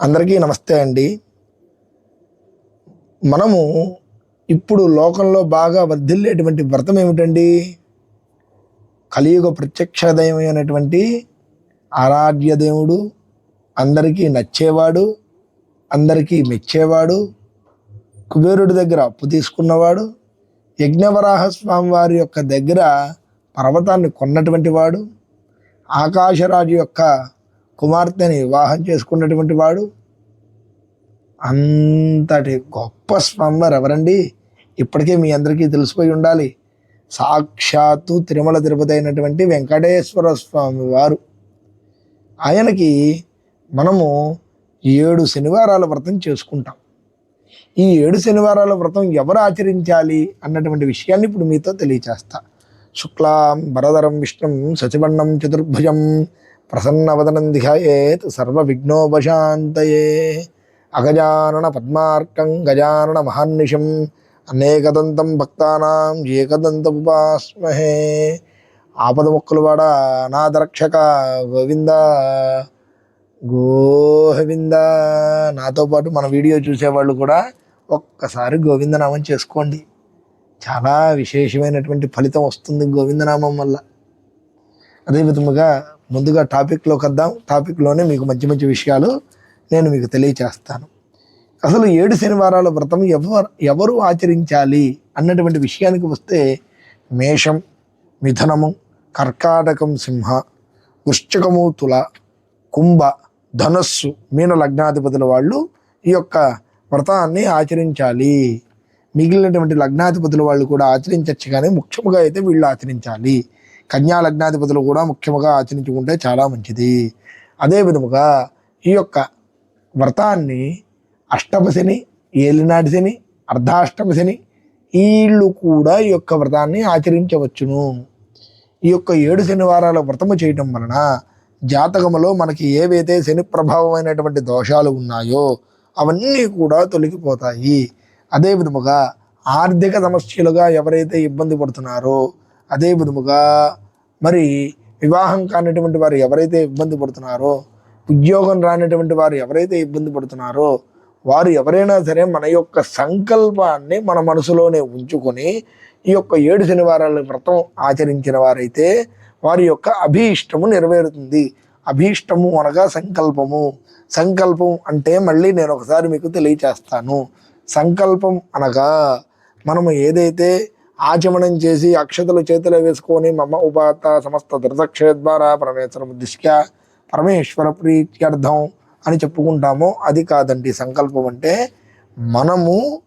అందరికీ నమస్తే అండి. మనము ఇప్పుడు లోకంలో బాగా వర్ధిల్లేటువంటి వ్రతం ఏమిటండి? కలియుగ ప్రత్యక్ష దైవమైనటువంటి ఆరాధ్య దేవుడు అందరికీ నచ్చేవాడు అందరికీ మెచ్చేవాడు కుబేరుడి దగ్గర అప్పు తీసుకున్నవాడు యజ్ఞవరాహ స్వామి వారి యొక్క దగ్గర పర్వతాన్ని కొన్నటువంటి వాడు ఆకాశరాజు యొక్క కుమార్తెని వివాహం చేసుకున్నటువంటి వాడు అంతటి గొప్ప స్వామివారు ఎవరండి? ఇప్పటికే మీ అందరికీ తెలిసిపోయి ఉండాలి. సాక్షాత్తు తిరుమల తిరుపతి అయినటువంటి వెంకటేశ్వర స్వామి వారు. ఆయనకి మనము ఏడు శనివారాల వ్రతం చేసుకుంటాం. ఈ ఏడు శనివారాల వ్రతం ఎవరు ఆచరించాలి అన్నటువంటి విషయాన్ని ఇప్పుడు మీతో తెలియచేస్తా. శుక్లాం భరధరం విష్ణుం సచివన్నం చతుర్భుజం ప్రసన్నవదనం ధియాయేత్ సర్వ విఘ్నోపశాంతయే అగజానన పద్మార్కం గజానన మహాన్నిషం అనేకదంతం భక్తానాం ఏకదంతముపాస్మహే ఆపద మొక్కలు వాడ అనాథరక్షక గోవింద గోవింద నాతో పాటు మన వీడియో చూసేవాళ్ళు కూడా ఒక్కసారి గోవిందనామం చేసుకోండి. చాలా విశేషమైనటువంటి ఫలితం వస్తుంది గోవిందనామం వల్ల. అదే విధముగా ముందుగా టాపిక్లోకి వద్దాం. టాపిక్లోనే మీకు మంచి మంచి విషయాలు నేను మీకు తెలియచేస్తాను. అసలు ఏడు శనివారాల వ్రతం ఎవరు ఎవరు ఆచరించాలి అన్నటువంటి విషయానికి వస్తే మేషం మిథనము కర్కాటకం సింహ వృశ్చికము తుల కుంభ ధనస్సు మీన లగ్నాధిపతుల వాళ్ళు ఈ యొక్క వ్రతాన్ని ఆచరించాలి. మిగిలినటువంటి లగ్నాధిపతుల వాళ్ళు కూడా ఆచరించవచ్చు కానీ ముఖ్యముగా అయితే వీళ్ళు ఆచరించాలి. కన్యా లగ్నాధిపతులు కూడా ముఖ్యంగా ఆచరించుకుంటే చాలా మంచిది. అదే విధముగా ఈ యొక్క వ్రతాన్ని అష్టమశని ఏలినాటి శని అర్ధాష్టమ శని వీళ్ళు కూడా ఈ యొక్క వ్రతాన్ని ఆచరించవచ్చును. ఈ యొక్క ఏడు శనివారాల వ్రతము చేయటం వలన జాతకములో మనకి ఏవైతే శని ప్రభావమైనటువంటి దోషాలు ఉన్నాయో అవన్నీ కూడా తొలగిపోతాయి. అదే విధముగా ఆర్థిక సమస్యలుగా ఎవరైతే ఇబ్బంది పడుతున్నారో అదే విధముగా మరి వివాహం కానటువంటి వారు ఎవరైతే ఇబ్బంది పడుతున్నారో ఉద్యోగం రానటువంటి వారు ఎవరైతే ఇబ్బంది పడుతున్నారో వారు ఎవరైనా సరే మన యొక్క సంకల్పాన్ని మన మనసులోనే ఉంచుకొని ఈ యొక్క ఏడు శనివారాల వ్రతం ఆచరించిన వారైతే వారి యొక్క అభీష్టము నెరవేరుతుంది. అభీష్టము అనగా సంకల్పము. సంకల్పం అంటే మళ్ళీ నేను ఒకసారి మీకు తెలియచేస్తాను. సంకల్పం అనగా మనము ఏదైతే ఆచమనం చేసి అక్షతలు చేతిలో వేసుకొని మమ ఉపాత సమస్త ధృతక్షయ ద్వారా పరమేశ్వరం దిశ్య పరమేశ్వర ప్రీత్యర్థం అని చెప్పుకుంటామో అది కాదండి. సంకల్పం అంటే మనము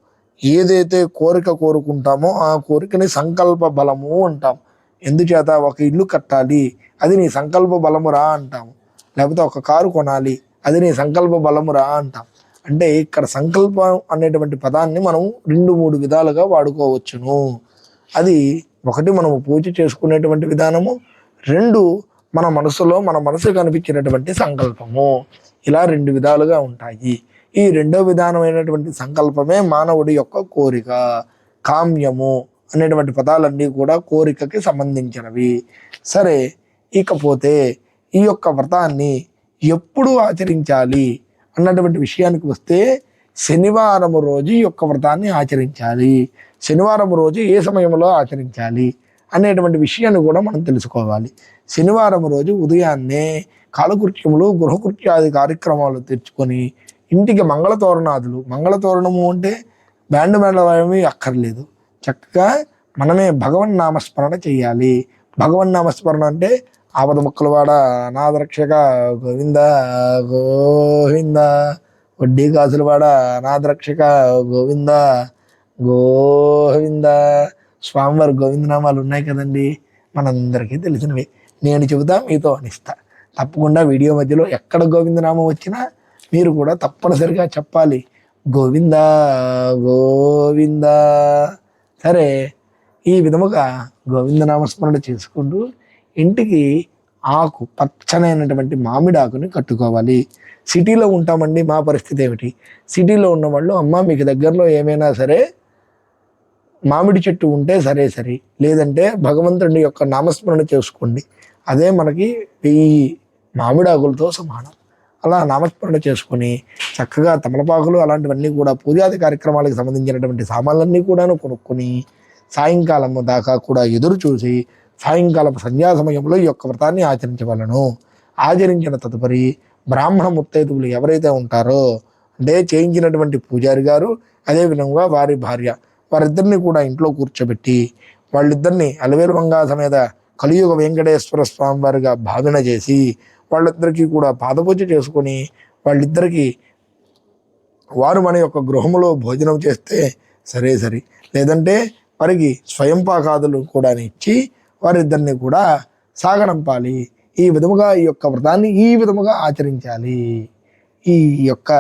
ఏదైతే కోరిక కోరుకుంటామో ఆ కోరికని సంకల్ప బలము అంటాం. ఎందుచేత? ఒక ఇల్లు కట్టాలి అది నీ సంకల్ప బలము రా అంటాము లేకపోతే ఒక కారు కొనాలి అది నీ సంకల్ప బలము రా అంటాం. అంటే ఇక్కడ సంకల్పం అనేటువంటి పదాన్ని మనం రెండు మూడు విధాలుగా వాడుకోవచ్చును. అది ఒకటి మనము పూజ చేసుకునేటువంటి విధానము రెండు మన మనసులో మన మనసు కనిపించినటువంటి సంకల్పము. ఇలా రెండు విధాలుగా ఉంటాయి. ఈ రెండో విధానమైనటువంటి సంకల్పమే మానవుడి యొక్క కోరిక కామ్యము అనేటువంటి పదాలన్నీ కూడా కోరికకి సంబంధించినవి. సరే ఇకపోతే ఈ యొక్క వ్రతాన్ని ఎప్పుడు ఆచరించాలి అన్నటువంటి విషయానికి వస్తే శనివారం రోజు ఈ యొక్క వ్రతాన్ని ఆచరించాలి. శనివారం రోజు ఏ సమయంలో ఆచరించాలి అనేటువంటి విషయాన్ని కూడా మనం తెలుసుకోవాలి. శనివారం రోజు ఉదయాన్నే కాలకృత్యములు గృహకృత్యాది కార్యక్రమాలు తెచ్చుకొని ఇంటికి మంగళతోరణాదులు. మంగళతోరణము అంటే బ్యాండ్ మేళమేమీ అక్కర్లేదు. చక్కగా మనమే భగవన్ నామస్మరణ చేయాలి. భగవన్ నామస్మరణ అంటే ఆపద ముక్కలవాడ అనాథరక్షక గోవింద గోవింద వడ్డీ కాసులవాడ అనాథరక్షక గోవింద గోవింద. స్వామివారి గోవిందనామాలు ఉన్నాయి కదండి. మనందరికీ తెలిసినవి. నేను చెబుతా మీతో అనిస్తా. తప్పకుండా వీడియో మధ్యలో ఎక్కడ గోవిందనామం వచ్చినా మీరు కూడా తప్పనిసరిగా చెప్పాలి. గోవింద గోవింద. సరే ఈ విధముగా గోవిందనామస్మరణ చేసుకుంటూ ఇంటికి ఆకు పచ్చనైనటువంటి మామిడి ఆకుని కట్టుకోవాలి. సిటీలో ఉంటామండి మా పరిస్థితి ఏమిటి? సిటీలో ఉన్న వాళ్ళు అమ్మ మీకు దగ్గరలో ఏమైనా సరే మామిడి చెట్టు ఉంటే సరే సరే. లేదంటే భగవంతుడి యొక్క నామస్మరణ చేసుకోండి. అదే మనకి వెయ్యి మామిడాకులతో సమానం. అలా నామస్మరణ చేసుకొని చక్కగా తమలపాకులు అలాంటివన్నీ కూడా పూజాది కార్యక్రమాలకు సంబంధించినటువంటి సామాన్లన్నీ కూడాను కొనుక్కొని సాయంకాలం దాకా కూడా ఎదురు చూసి సాయంకాలం సంధ్యా సమయంలో ఈ యొక్క వ్రతాన్ని ఆచరించవలను. ఆచరించిన తదుపరి బ్రాహ్మణ ముత్తైదువులు ఎవరైతే ఉంటారో అంటే చేయించినటువంటి పూజారి గారు అదేవిధంగా వారి భార్య వారిద్దరిని కూడా ఇంట్లో కూర్చోబెట్టి వాళ్ళిద్దరిని అలవేలు మంగా సమేత కలియుగ వెంకటేశ్వర స్వామి వారిగా భావన చేసి వాళ్ళిద్దరికీ కూడా పాదపూజ చేసుకొని వాళ్ళిద్దరికీ వారు మన యొక్క గృహములో భోజనం చేస్తే సరే సరే. లేదంటే వారికి స్వయం పాకాదులు కూడా ఇచ్చి వారిద్దరిని కూడా సాగనంపాలి. ఈ విధముగా ఈ యొక్క వ్రతాన్ని ఈ విధముగా ఆచరించాలి. ఈ యొక్క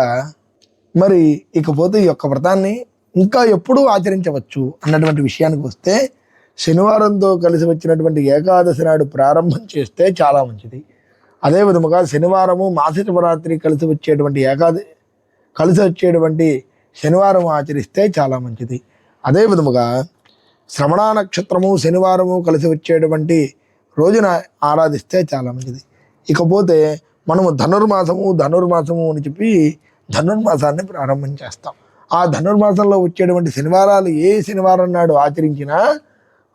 మరి ఇకపోతే ఈ యొక్క వ్రతాన్ని ఇంకా ఎప్పుడూ ఆచరించవచ్చు అన్నటువంటి విషయానికి వస్తే శనివారంతో కలిసి వచ్చినటువంటి ఏకాదశి నాడు ప్రారంభం చేస్తే చాలా మంచిది. అదే విధముగా శనివారము మాస శివరాత్రి కలిసి వచ్చేటువంటి ఏకాది కలిసి వచ్చేటువంటి శనివారం ఆచరిస్తే చాలా మంచిది. అదే విధముగా శ్రవణ నక్షత్రము శనివారము కలిసి వచ్చేటువంటి రోజున ఆరాధిస్తే చాలా మంచిది. ఇకపోతే మనము ధనుర్మాసము ధనుర్మాసము అని చెప్పి ధనుర్మాసాన్ని ప్రారంభం చేస్తాం. ఆ ధనుర్మాసంలో వచ్చేటువంటి శనివారాలు ఏ శనివారం నాడు ఆచరించినా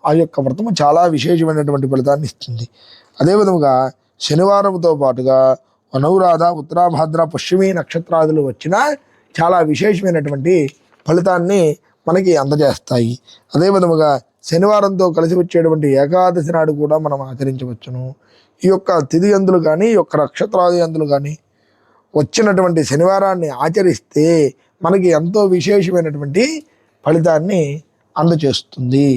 ఆ యొక్క వ్రతము చాలా విశేషమైనటువంటి ఫలితాన్ని ఇస్తుంది. అదే విధముగా శనివారంతో పాటుగా అనౌరాధ ఉత్తరాభాద్ర పశ్చిమీ నక్షత్రాదులు వచ్చినా చాలా విశేషమైనటువంటి ఫలితాన్ని మనకి అందజేస్తాయి. అదే విధముగా శనివారంతో కలిసి వచ్చేటువంటి ఏకాదశి నాడు కూడా మనం ఆచరించవచ్చును. ఈ యొక్క తిది అందులు కానీ ఈ యొక్క నక్షత్రాది అందులు కానీ వచ్చినటువంటి శనివారాన్ని ఆచరిస్తే మనకి ఎంతో విశేషమైనటువంటి ఫలితాన్ని అందచేస్తుంది.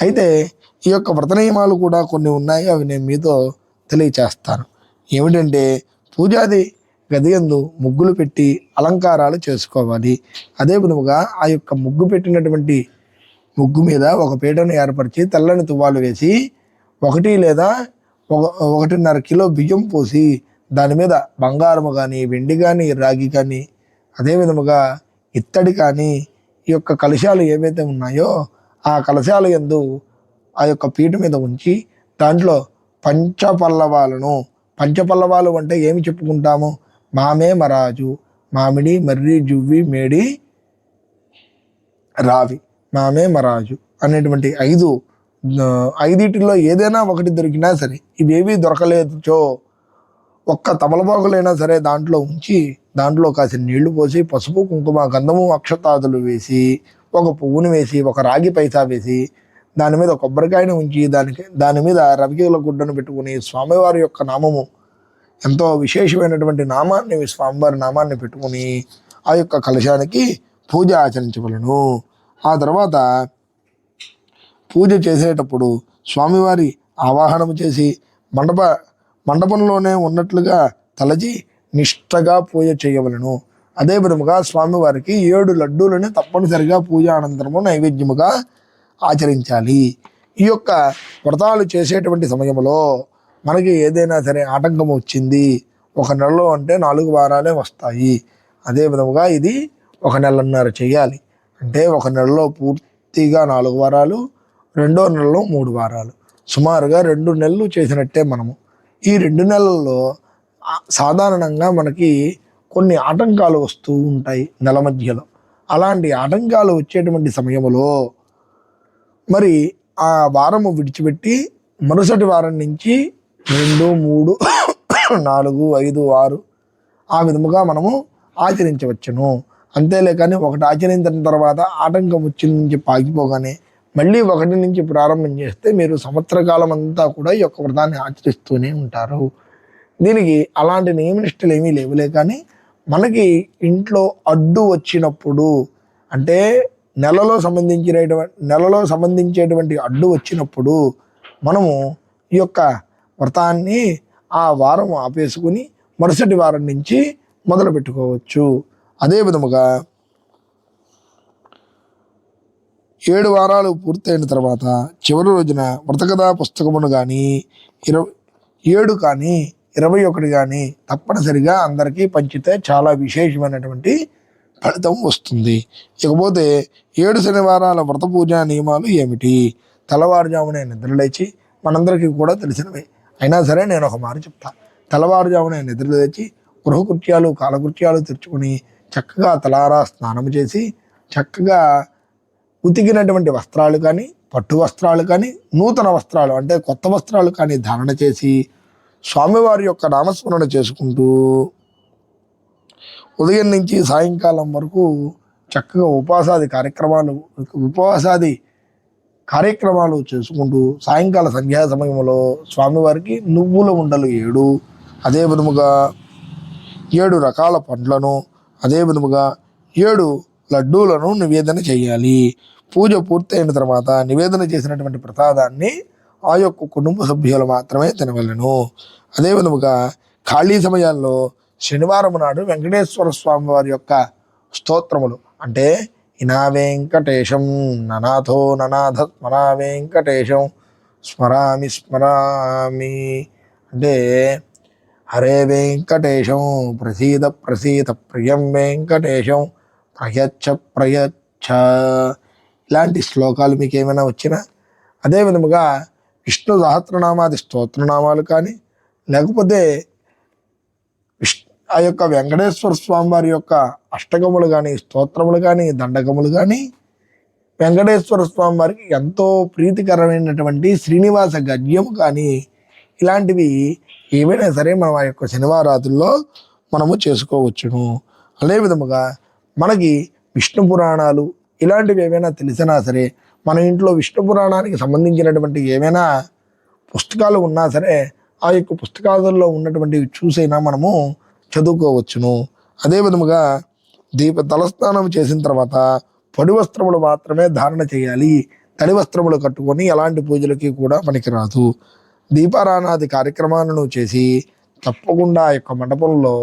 అయితే ఈ యొక్క వ్రత నియమాలు కూడా కొన్ని ఉన్నాయి అవి నేను మీతో తెలియచేస్తాను. ఏమిటంటే పూజాది గది యందు ముగ్గులు పెట్టి అలంకారాలు చేసుకోవాలి. అదే విధముగా ఆ యొక్క ముగ్గు పెట్టినటువంటి ముగ్గు మీద ఒక పీటను ఏర్పరిచి తెల్లని తువ్వాలు వేసి ఒకటి లేదా ఒక ఒకటిన్నర కిలో బియ్యం పోసి దాని మీద బంగారము కానీ వెండి కానీ రాగి కానీ అదే విధముగా ఇత్తడి కానీ ఈ యొక్క కలశాలు ఏవైతే ఉన్నాయో ఆ కలశాలు ఎందు ఆ యొక్క పీట మీద ఉంచి దాంట్లో పంచపల్లవాలను పంచపల్లవాలు అంటే ఏమి చెప్పుకుంటాము? మామే మరాజు మామిడి మర్రి జువ్వి మేడి రావి మామే మరాజు అనేటువంటి ఐదు ఐదిటిలో ఏదైనా ఒకటి దొరికినా సరే ఇవేవి దొరకలేదుచో ఒక్క తమలపాకులైనా సరే దాంట్లో ఉంచి దాంట్లో కాసిన నీళ్ళు పోసి పసుపు కుంకుమ గంధము అక్షతాదులు వేసి ఒక పువ్వును వేసి ఒక రాగి పైసా వేసి దాని మీద కొబ్బరికాయను ఉంచి దానికి దాని మీద రవికీల గుడ్డను పెట్టుకుని స్వామివారి యొక్క నామము ఎంతో విశేషమైనటువంటి నామాన్ని స్వామివారి నామాన్ని పెట్టుకుని ఆ యొక్క కలశానికి పూజ ఆచరించవలను. ఆ తర్వాత పూజ చేసేటప్పుడు స్వామివారి ఆవాహనం చేసి మండప మండపంలోనే ఉన్నట్లుగా తలచి నిష్టగా పూజ చేయవలను. అదే విధముగా స్వామివారికి ఏడు లడ్డూలని తప్పనిసరిగా పూజ అనంతరము నైవేద్యముగా ఆచరించాలి. ఈ యొక్క వ్రతాలు చేసేటువంటి సమయంలో మనకి ఏదైనా సరే ఆటంకం వచ్చింది ఒక నెలలో అంటే నాలుగు వారాలే వస్తాయి. అదే విధముగా ఇది ఒక నెలన్నర చేయాలి. అంటే ఒక నెలలో పూర్తిగా నాలుగు వారాలు రెండో నెలలో మూడు వారాలు. సుమారుగా రెండు నెలలు చేసినట్టే మనము. ఈ రెండు నెలల్లో సాధారణంగా మనకి కొన్ని ఆటంకాలు వస్తూ ఉంటాయి నెల మధ్యలో. అలాంటి ఆటంకాలు వచ్చేటువంటి సమయంలో మరి ఆ వారము విడిచిపెట్టి మరుసటి వారం నుంచి రెండు మూడు నాలుగు ఐదు ఆరు ఆ విధముగా మనము ఆచరించవచ్చును. అంతేలే కానీ ఒకటి ఆచరించిన తర్వాత ఆటంకం వచ్చింది నుంచి పాకిపోగానే మళ్ళీ ఒకటి నుంచి ప్రారంభం చేస్తే మీరు సంవత్సర కాలం అంతా కూడా ఈ యొక్క వ్రతాన్ని ఆచరిస్తూనే ఉంటారు. దీనికి అలాంటి నియమనిష్టలు ఏమీ లేవులే కానీ మనకి ఇంట్లో అడ్డు వచ్చినప్పుడు అంటే నెలలో సంబంధించినటువంటి నెలలో సంబంధించేటువంటి అడ్డు వచ్చినప్పుడు మనము ఈ యొక్క వ్రతాన్ని ఆ వారం ఆపేసుకుని మరుసటి వారం నుంచి మొదలు పెట్టుకోవచ్చు అదే విధముగా ఏడు వారాలు పూర్తయిన తర్వాత చివరి రోజున వ్రతకథా పుస్తకమును కానీ ఇరవై ఏడు కానీ ఇరవై ఒకటి కానీ తప్పనిసరిగా అందరికీ పంచితే చాలా విశేషమైనటువంటి ఫలితం వస్తుంది. ఇకపోతే ఏడు శనివారాల వ్రత పూజా నియమాలు ఏమిటి? తెల్లవారుజామునే నిద్రలేచి మనందరికీ కూడా తెలిసినవే. అయినా సరే నేను ఒక మాట చెప్తా. తెల్లవారుజామునే నిద్ర గృహకృత్యాలు కాలకృత్యాలు తెరుచుకొని చక్కగా తలారా స్నానం చేసి చక్కగా ఉతికినటువంటి వస్త్రాలు కానీ పట్టు వస్త్రాలు కానీ నూతన వస్త్రాలు అంటే కొత్త వస్త్రాలు కానీ ధారణ చేసి స్వామివారి యొక్క నామస్మరణ చేసుకుంటూ ఉదయం నుంచి సాయంకాలం వరకు చక్కగా ఉపాసాది కార్యక్రమాలు ఉపవాసాది కార్యక్రమాలు చేసుకుంటూ సాయంకాల సంధ్యా సమయంలో స్వామివారికి నువ్వుల ఉండలు ఏడు అదే విధముగా ఏడు రకాల పండ్లను అదే విధముగా ఏడు లడ్డూలను నివేదన చేయాలి. పూజ పూర్తయిన తర్వాత నివేదన చేసినటువంటి ప్రసాదాన్ని ఆ యొక్క కుటుంబ సభ్యులు మాత్రమే తినవలను. అదే విధముగా ఖాళీ సమయాల్లో శనివారం నాడు వెంకటేశ్వర స్వామి వారి యొక్క స్తోత్రములు. అంటే ఇనా వెంకటేశం ననాథో ననాథ స్మరా వెంకటేశం స్మరామి స్మరామి. అంటే హరే వెంకటేశం ప్రసీద ప్రసీద ప్రియం వెంకటేశం ప్రయచ్చ ప్రయచ్చ. ఇలాంటి శ్లోకాలు మీకు ఏమైనా వచ్చినా అదే విధముగా విష్ణు సహస్రనామాది స్తోత్రనామాలు కానీ లేకపోతే ఆ యొక్క వెంకటేశ్వర స్వామి వారి యొక్క అష్టకములు కానీ స్తోత్రములు కానీ దండకములు కానీ వెంకటేశ్వర స్వామి వారికి ఎంతో ప్రీతికరమైనటువంటి శ్రీనివాస గద్యము కానీ ఇలాంటివి ఏవైనా సరే మనం ఆ యొక్క శనివారాతుల్లో మనము చేసుకోవచ్చును. అదే విధముగా మనకి విష్ణు పురాణాలు ఇలాంటివి ఏమైనా తెలిసినా సరే మన ఇంట్లో విష్ణు పురాణానికి సంబంధించినటువంటి ఏమైనా పుస్తకాలు ఉన్నా సరే ఆ యొక్క పుస్తకాలలో ఉన్నటువంటివి చూసైనా మనము చదువుకోవచ్చును. అదే విధముగా దీప తలస్నానం చేసిన తర్వాత పొడి వస్త్రములు మాత్రమే ధారణ చేయాలి. తడి వస్త్రములు కట్టుకొని ఎలాంటి పూజలకి కూడా పనికిరాదు దీపారాణాది కార్యక్రమాలను చేసి తప్పకుండా ఆ యొక్క మండపంలో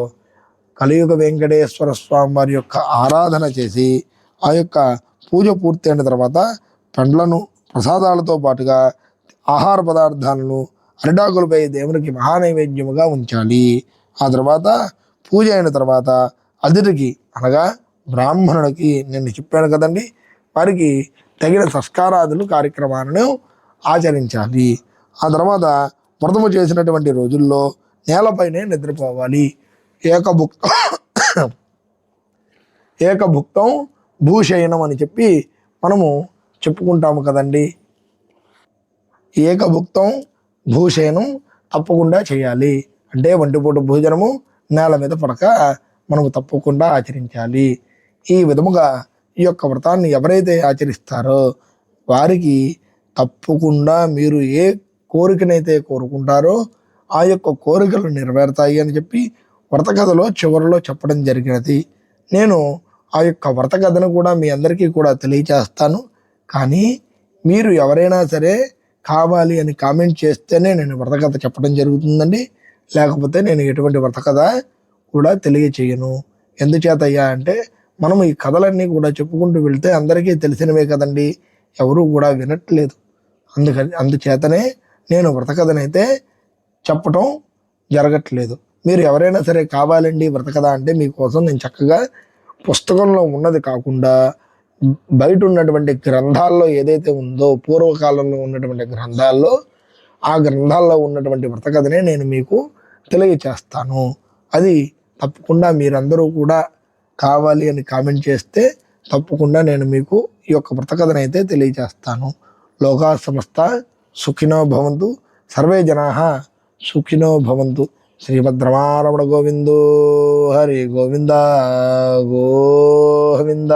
కలియుగ వెంకటేశ్వర స్వామి వారి యొక్క ఆరాధన చేసి ఆ యొక్క పూజ పూర్తయిన తర్వాత పండ్లను ప్రసాదాలతో పాటుగా ఆహార పదార్థాలను అరిటాకులపై దేవునికి మహానైవేద్యముగా ఉంచాలి. ఆ తర్వాత పూజ అయిన తర్వాత అతిథికి అనగా బ్రాహ్మణుడికి నేను చెప్పాను కదండి వారికి తగిన సంస్కారాదులు కార్యక్రమాలను ఆచరించాలి. ఆ తర్వాత వ్రతము చేసినటువంటి రోజుల్లో నేలపైనే నిద్రపోవాలి. ఏకభుక్తం. ఏకభుక్తం భూషయనం అని చెప్పి మనము చెప్పుకుంటాము కదండి. ఏకభుక్తం భూషయనం తప్పకుండా చేయాలి. అంటే వంటిపూట భోజనము నేల మీద పడక మనము తప్పకుండా ఆచరించాలి. ఈ విధముగా ఈ యొక్క వ్రతాన్ని ఎవరైతే ఆచరిస్తారో వారికి తప్పకుండా మీరు ఏ కోరికనైతే కోరుకుంటారో ఆ యొక్క కోరికలు నెరవేరుతాయి అని చెప్పి వ్రతకథలో చివరిలో చెప్పడం జరిగినది. నేను ఆ యొక్క వ్రతకథను కూడా మీ అందరికీ కూడా తెలియచేస్తాను కానీ మీరు ఎవరైనా సరే కావాలి అని కామెంట్ చేస్తేనే నేను వ్రతకథ చెప్పడం జరుగుతుందండి. లేకపోతే నేను ఎటువంటి వ్రతకథ కూడా తెలియచేయను. ఎందుచేతయ్యా అంటే మనం ఈ కథలన్నీ కూడా చెప్పుకుంటూ వెళ్తే అందరికీ తెలిసినవే కదండి. ఎవరు కూడా వినట్లేదు. అందుకని అందుచేతనే నేను వ్రతకథనైతే చెప్పటం జరగట్లేదు. మీరు ఎవరైనా సరే కావాలండి వ్రత కథ అంటే మీకోసం నేను చక్కగా పుస్తకంలో ఉన్నది కాకుండా బయట ఉన్నటువంటి గ్రంథాల్లో ఏదైతే ఉందో పూర్వకాలంలో ఉన్నటువంటి గ్రంథాల్లో ఆ గ్రంథాల్లో ఉన్నటువంటి వ్రత కథనే నేను మీకు తెలియచేస్తాను. అది తప్పకుండా మీరందరూ కూడా కావాలి అని కామెంట్ చేస్తే తప్పకుండా నేను మీకు ఈ యొక్క వ్రతకథను అయితే తెలియచేస్తాను. లోకా సంస్థ సుఖినో భవంతు. సర్వే జనా సుఖినో భవంతు. శ్రీభద్రమారమణ గోవిందో హరి గోవింద గోవింద.